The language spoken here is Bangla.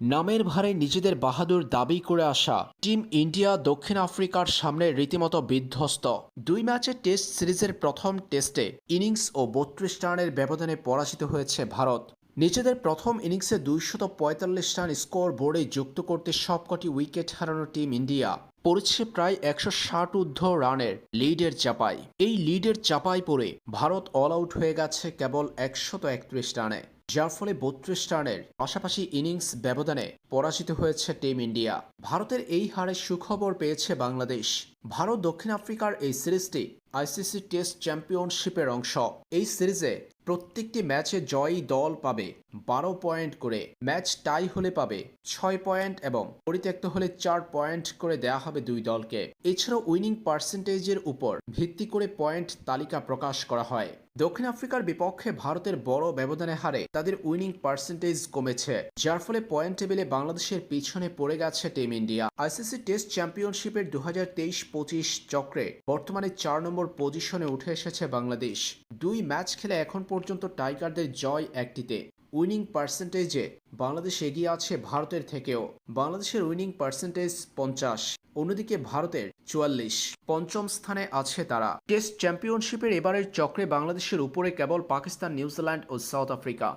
নামের ভারে নিজেদের বাহাদুর দাবি করে আসা টিম ইন্ডিয়া দক্ষিণ আফ্রিকার সামনে রীতিমতো বিধ্বস্ত। দুই ম্যাচের টেস্ট সিরিজের প্রথম টেস্টে ইনিংস ও বত্রিশ রানের ব্যবধানে পরাজিত হয়েছে ভারত। নিজেদের প্রথম ইনিংসে দুইশত পঁয়তাল্লিশ রান স্কোর বোর্ডে যুক্ত করতে সবকটি উইকেট হারানো টিম ইন্ডিয়া। পড়েছে প্রায় একশো ষাট ঊর্ধ্ব রানের লিডের চাপাই। এই লিডের চাপাই পড়ে ভারত অল আউট হয়ে গেছে কেবল একশত একত্রিশ রানে। যার ফলে বত্রিশ রানের পাশাপাশি ইনিংস ব্যবধানে পরাজিত হয়েছে টিম ইন্ডিয়া। ভারতের এই হারে সুখবর পেয়েছে বাংলাদেশ। ভারত দক্ষিণ আফ্রিকার এই সিরিজটি আইসিসি টেস্ট চ্যাম্পিয়নশিপের অংশ। এই সিরিজে প্রত্যেকটি ম্যাচে জয়ী দল পাবে বারো পয়েন্ট করে। ম্যাচ টাই হলে পাবে ছয় পয়েন্ট এবং পরিত্যক্ত হলে চার পয়েন্ট করে দেয়া হবে দুই দলকে। এছাড়াও উইনিং পার্সেন্টেজের উপর ভিত্তি করে পয়েন্ট তালিকা প্রকাশ করা হয়। দক্ষিণ আফ্রিকার বিপক্ষে ভারতের বড় ব্যবধানে হারে তাদের উইনিং পার্সেন্টেজ কমেছে, যার ফলে পয়েন্ট টেবিলে বাংলাদেশের পিছনে পড়ে গেছে টিম ইন্ডিয়া। আইসিসি টেস্ট চ্যাম্পিয়নশিপের দু হাজার তেইশ পঁচিশ চক্রে বর্তমানে চার নম্বর পজিশনে উঠে এসেছে বাংলাদেশ। দুই ম্যাচ খেলে এখন পর্যন্ত টাইগারদের জয় একটিতে। উইনিং পার্সেন্টেজে বাংলাদেশ এগিয়ে আছে ভারতের থেকেও। বাংলাদেশের উইনিং পার্সেন্টেজ পঞ্চাশ, অন্যদিকে ভারতের চুয়াল্লিশ। পঞ্চম স্থানে আছে তারা। টেস্ট চ্যাম্পিয়নশিপের এবারের চক্রে বাংলাদেশের উপরে কেবল পাকিস্তান, নিউজিল্যান্ড ও সাউথ আফ্রিকা।